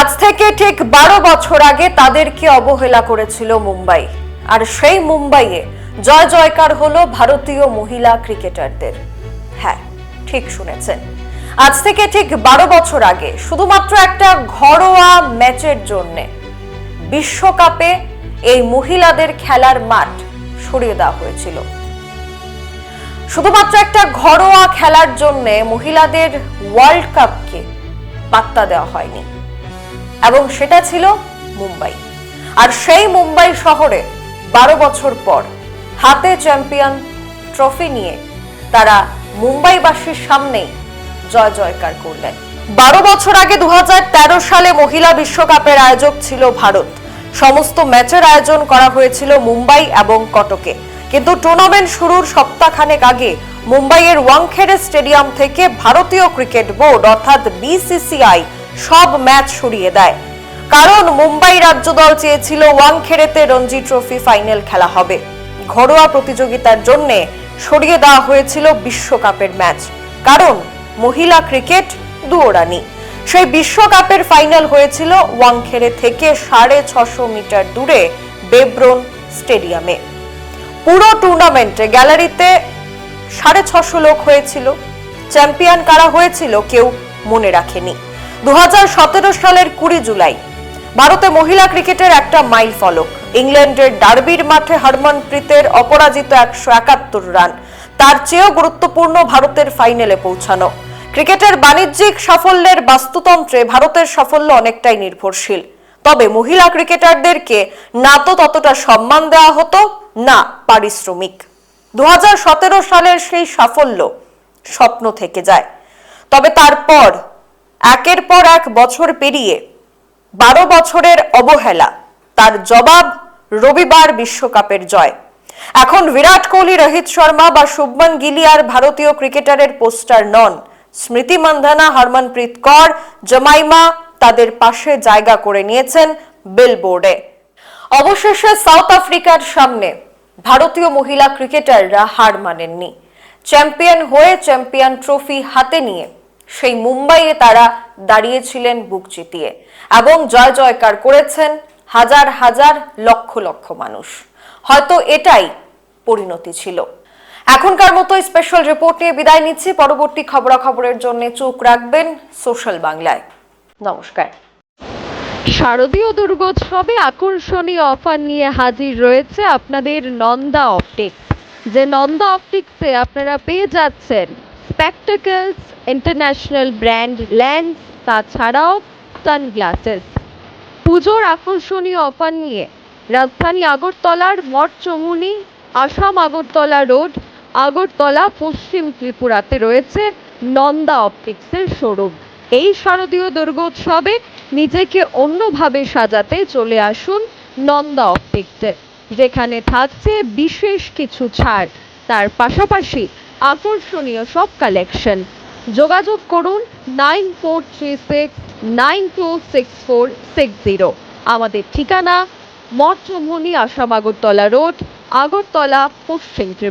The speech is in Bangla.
আজ থেকে ঠিক বারো বছর আগে তাদেরকে অবহেলা করেছিল মুম্বাই। আর সেই মুম্বাইয়ে জয় জয়কার হলো ভারতীয় মহিলা ক্রিকেটারদের। হ্যাঁ ঠিক শুনেছেন। আজ থেকে ঠিক বারো বছর আগে শুধুমাত্র একটা ঘরোয়া ম্যাচের জন্য বিশ্বকাপে এই মহিলাদের খেলার মাঠ সরিয়ে দেওয়া হয়েছিল। শুধুমাত্র একটা ঘরোয়া খেলার জন্য মহিলাদের ওয়ার্ল্ড কাপকে পাত্তা দেওয়া হয়নি। এবং সেটা ছিল মুম্বাই। আর সেই মুম্বাই শহরে বারো বছর পর হাতে চ্যাম্পিয়ন ট্রফি নিয়ে তারা মুম্বাইবাসীর সামনেই জয় জয়কার করলেন। বারো বছর আগে দু সালে মহিলা বিশ্বকাপের আয়োজক ছিল ভারত। সমস্ত ম্যাচের আয়োজন করা হয়েছিল মুম্বাই এবং কটকে। কিন্তু টুর্নামেন্ট শুরুর সপ্তাহখানেক আগে মুম্বাইয়ের ওয়াংখেড়ে স্টেডিয়াম থেকে ভারতীয় ক্রিকেট বোর্ড অর্থাৎ বিসিসিআই সব ম্যাচ সরিয়ে দেয়। কারণ মুম্বাই রাজ্য দল চেয়েছিল ওয়াংখেড়েতে রঞ্জি ট্রফি ফাইনাল খেলা হবে। ঘরোয়া প্রতিযোগিতার জন্য সরিয়ে দেওয়া হয়েছিল বিশ্বকাপের ম্যাচ। কারণ মহিলা ক্রিকেট দুয়োরানি। সেই বিশ্বকাপের ফাইনাল হয়েছিল ওয়াংখেড়ে থেকে সাড়ে ছশো মিটার দূরে বেব্রন স্টেডিয়ামে। পুরো টুর্নামেন্টে গ্যালারিতে সাড়ে ছশো লোক হয়েছিল। চ্যাম্পিয়ন কারা হয়েছিল কেউ মনে রাখেনি। দু হাজার সতেরো সালের কুড়ি জুলাই। ভারতে মহিলা ক্রিকেটের একটা মাইল ফলক। ইংল্যান্ডের ডার্বির মাঠে হরমনপ্রীতের অপরাজিত একশো একাত্তর রান। তার চেয়েও গুরুত্বপূর্ণ ভারতের ফাইনালে পৌঁছানো। ক্রিকেটের বাণিজ্যিক সাফল্যের বাস্তুতন্ত্রে ভারতের সাফল্য অনেকটাই নির্ভরশীল। তবে মহিলা ক্রিকেটারদেরকে না তো ততটা সম্মান দেওয়া হতো, না পারিশ্রমিক। দু হাজার সতেরো সালের সেই সাফল্য স্বপ্ন থেকে যায়। তবে তারপর একের পর এক বছর পেরিয়ে বারো বছরের অবহেলা, তার জবাব রবিবার বিশ্বকাপের জয়। এখন বিরাট কোহলি, রোহিত শর্মা বা শুভমন গিলি আর ভারতীয় ক্রিকেটারের পোস্টার নন। স্মৃতি মান্ধানা, হরমনপ্রীত কর, জমাইমা তাদের পাশে জায়গা করে নিয়েছেন বিলবোর্ডে। অবশেষে সাউথ আফ্রিকার সামনে ভারতীয় মহিলা ক্রিকেটাররা হার মানেননি। চ্যাম্পিয়ন হয়ে চ্যাম্পিয়ন ট্রফি হাতে নিয়ে সেই মুম্বাইয়ে তারা দাঁড়িয়েছিলেন বুক চিতিয়ে এবং জয় জয়কার করেছেন হাজার হাজার লক্ষ লক্ষ মানুষ। হয়তো এটাই পরিণতি ছিল। এখনকার মতো স্পেশাল রিপোর্ট নিয়ে বিদায় নিচ্ছি। পরবর্তী খবরাখবরের জন্য চোখ রাখবেন সোশ্যাল বাংলায়। নমস্কার। শারদীয় দুর্গোৎসবে আকর্ষণীয় অফার নিয়ে হাজির রয়েছে আপনাদের নন্দা অপটিক্স। যে নন্দা অপটিক্সে আপনারা পেয়ে যাচ্ছেন স্পেকটাকলস ইন্টারন্যাশনাল ব্র্যান্ড লেন্স তাছাড়াও সানগ্লাসেস পুজোর আকর্ষণীয় অফার নিয়ে রাজধানী আগরতলার মঠ চমুনি, আসাম আগরতলা রোড, আগরতলা পশ্চিম ত্রিপুরাতে রয়েছে নন্দা অপটিক্সের শোরুম এই শারদীয় দুর্গোৎসবে নিজেকে অন্যভাবে সাজাতে চলে আসুন নন্দা অপটিক্সে যেখানে থাকছে বিশেষ কিছু ছাড়। তার পাশাপাশি আকর্ষণীয় সব কালেকশন যোগাযোগ করুন nine four three six, nine two six four six zero. আমাদের ঠিকানা মঠচমুনি আসাম আগরতলা রোড, আগরতলা, পশ্চিম ত্রিপুরা।